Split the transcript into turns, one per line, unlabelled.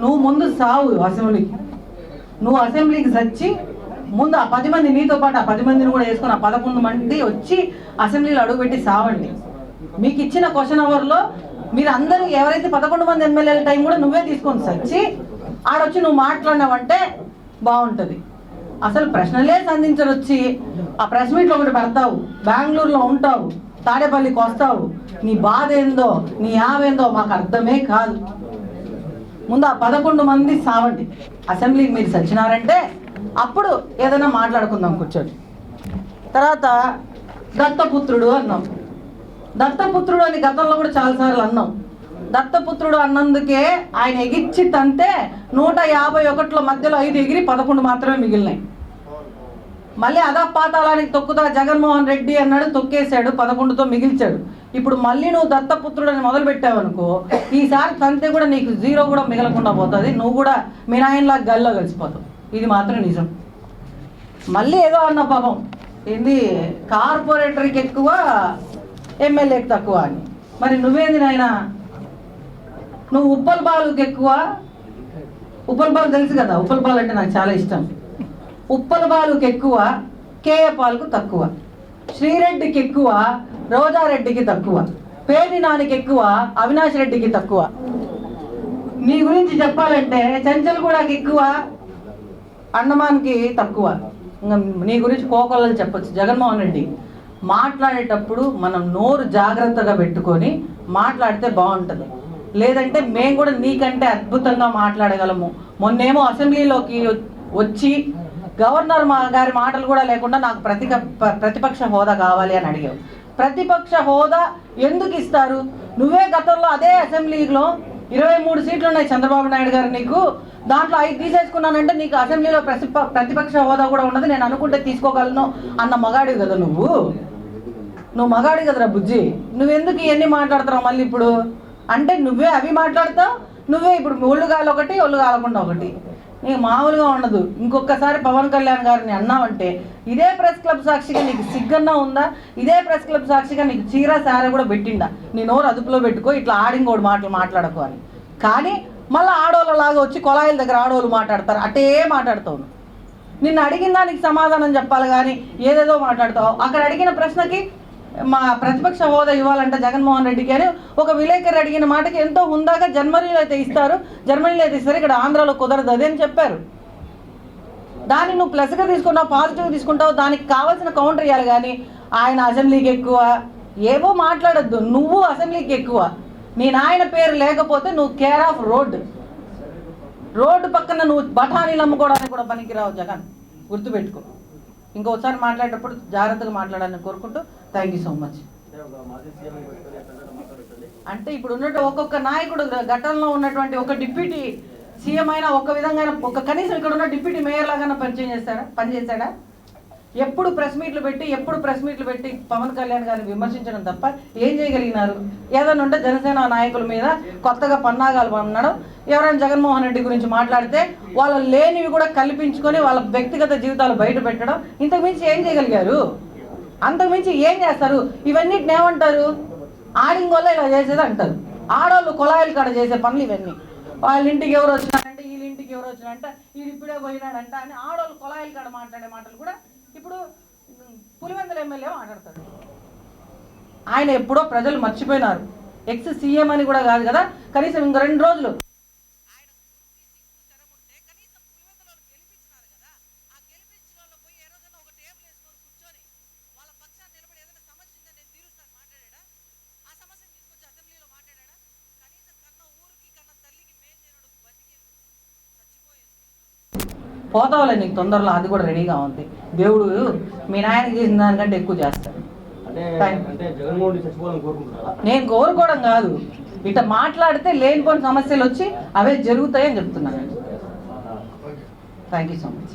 నువ్వు ముందు సావు అసెంబ్లీకి నువ్వు అసెంబ్లీకి చచ్చి ముందు ఆ పది మంది నీతో పాటు ఆ పది మందిని కూడా వేసుకొని ఆ పదకొండు మంది వచ్చి అసెంబ్లీలో అడుగుపెట్టి సావండి. మీకు ఇచ్చిన క్వశ్చన్ అవర్లో మీరు అందరూ ఎవరైతే పదకొండు మంది ఎమ్మెల్యేల టైం కూడా నువ్వే తీసుకొని వచ్చి ఆడొచ్చి నువ్వు మాట్లాడినావంటే బాగుంటుంది అసలు ప్రశ్నలే సంధించరొచ్చి ఆ ప్రెస్ మీట్లో ఒకటి పెడతావు బెంగళూరులో ఉంటావు తాడేపల్లికి వస్తావు నీ బాధ ఏందో నీ యావేందో మాకు అర్థమే కాదు. ముందు ఆ పదకొండు మంది సావండి. అసెంబ్లీకి మీరు చచ్చినారంటే అప్పుడు ఏదైనా మాట్లాడుకుందాం కూర్చోండి. తర్వాత దత్తపుత్రుడు అన్నాం. దత్తపుత్రుడు అని గతంలో కూడా చాలాసార్లు అన్నాం. దత్తపుత్రుడు అన్నందుకే ఆయన ఎగిచ్చి తంతే నూట యాభై ఒకటిలో మధ్యలో ఐదు ఎగిరి పదకొండు మాత్రమే మిగిలినాయి. మళ్ళీ అదా తొక్కుతా జగన్మోహన్ రెడ్డి అన్నాడు తొక్కేశాడు పదకొండుతో మిగిల్చాడు. ఇప్పుడు మళ్ళీ నువ్వు దత్తపుత్రుడు అని మొదలు పెట్టావనుకో ఈసారి తంతే కూడా నీకు జీరో కూడా మిగలకుండా పోతుంది. నువ్వు కూడా మినాయన్లా గల్లో కలిసిపోతావు. ఇది మాత్రం నిజం. మళ్ళీ ఏదో అన్న పాపం. ఏంది? కార్పొరేటర్కి ఎక్కువ ఎమ్మెల్యేకి తక్కువ అని. మరి నువ్వేంది నాయనా? నువ్వు ఉప్పల్ బాలుకి ఎక్కువ? ఉప్పల్ బాలు తెలుసు కదా ఉప్పల్ బాలు అంటే నాకు చాలా ఇష్టం. ఉప్పలబాలుకి ఎక్కువ కేయపాలకు తక్కువ. శ్రీరెడ్డికి ఎక్కువ రోజారెడ్డికి తక్కువ. పేరి నానికి ఎక్కువ అవినాష్ రెడ్డికి తక్కువ. నీ గురించి చెప్పాలంటే చెంచల్గూడకి ఎక్కువ అండమాన్కి తక్కువ. నీ గురించి కోకొల్లలు చెప్పచ్చు. జగన్మోహన్ రెడ్డి మాట్లాడేటప్పుడు మనం నోరు జాగ్రత్తగా పెట్టుకొని మాట్లాడితే బాగుంటుంది లేదంటే మేము కూడా నీకంటే అద్భుతంగా మాట్లాడగలము. మొన్నేమో అసెంబ్లీలోకి వచ్చి గవర్నర్ మా గారి మాటలు కూడా లేకుండా నాకు ప్రతిక ప్రతిపక్ష హోదా కావాలి అని అడిగావు. ప్రతిపక్ష హోదా ఎందుకు ఇస్తారు? నువ్వే గతంలో అదే అసెంబ్లీలో ఇరవై మూడు సీట్లు ఉన్నాయి చంద్రబాబు నాయుడు గారు నీకు. దాంట్లో ఐదు తీసేసుకున్నానంటే నీకు అసెంబ్లీలో ప్రతిపక్ష హోదా కూడా ఉండదు నేను అనుకుంటే తీసుకోగలను అన్న మగాడివి కదా నువ్వు. నువ్వు మగాడి కదరా బుజ్జి. నువ్వెందుకు ఇవన్నీ మాట్లాడుతున్నావు మళ్ళీ ఇప్పుడు? అంటే నువ్వే అవి మాట్లాడతావు నువ్వే ఇప్పుడు ఒళ్ళు గాలి ఒకటి ఒళ్ళు కాలకుండా ఒకటి. నీకు మామూలుగా ఉండదు. ఇంకొకసారి పవన్ కళ్యాణ్ గారిని అన్నావంటే ఇదే ప్రెస్ క్లబ్ సాక్షిగా నీకు సిగ్గన్నా ఉందా? ఇదే ప్రెస్ క్లబ్ సాక్షిగా నీకు చీర సార కూడా పెట్టిండా? నీ నోరు అదుపులో పెట్టుకో ఇట్లా ఆడింగోడు మాటలు మాట్లాడకు అని. కానీ మళ్ళీ ఆడోళ్ళలాగా వచ్చి కొలాయిల దగ్గర ఆడోళ్ళు మాట్లాడతారు. అటే మాట్లాడుతావు నిన్ను అడిగిన దానికి సమాధానం చెప్పాలి కానీ ఏదేదో మాట్లాడతావు. అక్కడ అడిగిన ప్రశ్నకి మా ప్రతిపక్ష హోదా ఇవ్వాలంటే జగన్మోహన్ రెడ్డికి అని ఒక విలేకరు అడిగిన మాటకి ఎంతో హుందాగా జర్మనీలో అయితే ఇస్తారు. జర్మనీలో అయితే ఇస్తారు. ఇక్కడ ఆంధ్రాలో కుదరదు అదే అని చెప్పారు. దాన్ని నువ్వు ప్లస్గా తీసుకున్నావు పాజిటివ్ తీసుకుంటావు దానికి కావాల్సిన కౌంటర్ ఇవ్వాలి కానీ ఆయన అసెంబ్లీకి ఎక్కువ. ఏవో మాట్లాడొద్దు. నువ్వు అసెంబ్లీకి ఎక్కువ. నీ నాయన పేరు లేకపోతే నువ్వు కేర్ ఆఫ్ రోడ్. రోడ్డు పక్కన నువ్వు బఠానీలు అమ్ముకోవడానికి కూడా పనికిరావు జగన్. గుర్తుపెట్టుకో. ఇంకోసారి మాట్లాడేటప్పుడు జాగ్రత్తగా మాట్లాడాలని కోరుకుంటూ థ్యాంక్ యూ సో మచ్ అంటే ఇప్పుడు ఉన్నట్టు ఒక్కొక్క నాయకుడు ఘటనలో ఉన్నటువంటి ఒక డిప్యూటీ సీఎం అయినా ఒక విధంగా ఒక కనీసం ఇక్కడ ఉన్న డిప్యూటీ మేయర్ లాగా పనిచేయం చేస్తాడా పనిచేస్తాడా ఎప్పుడు ప్రెస్ మీట్లు పెట్టి ఎప్పుడు ప్రెస్ మీట్లు పెట్టి పవన్ కళ్యాణ్ గారిని విమర్శించడం తప్ప ఏం చేయగలిగినారు? ఏదైనా ఉంటే జనసేన నాయకుల మీద కొత్తగా పన్నాగాలు పన్నడం. ఎవరైనా జగన్మోహన్ రెడ్డి గురించి మాట్లాడితే వాళ్ళ లేనివి కూడా కల్పించుకొని వాళ్ళ వ్యక్తిగత జీవితాలు బయట పెట్టడం. ఇంతకు మించి ఏం చేయగలిగారు? అంతకు మించి ఏం చేస్తారు? ఇవన్నిటిని ఏమంటారు? ఆడింగ్ వల్ల ఇలా చేసేది అంటారు. ఆడవాళ్ళు కొలాయిలు కాడ చేసే పనులు ఇవన్నీ. వాళ్ళ ఇంటికి ఎవరు వచ్చినారంటే వీళ్ళ ఇంటికి ఎవరు వచ్చినారంటే వీడు ఇప్పుడే పోయినాడంట అని ఆడవాళ్ళు కొలాయిలు కాడ మాట్లాడే మాటలు కూడా ఇప్పుడు పులివెందుల ఎమ్మెల్యే మాట్లాడతాడు. ఆయన ఎప్పుడో ప్రజలు మర్చిపోయినారు. ఎక్స్ సీఎం అని కూడా కాదు కదా కనీసం ఇంకా రెండు రోజులు. పోతావులే నీకు తొందరలో అది కూడా రెడీగా ఉంది. దేవుడు మీ నాయనకి చేసిన దానికంటే ఎక్కువ చేస్తాడు. నేను కోరుకోవడం కాదు. ఇట్లా మాట్లాడితే లేనిపోని సమస్యలు వచ్చి అవే జరుగుతాయని చెప్తున్నాను. Thank you so much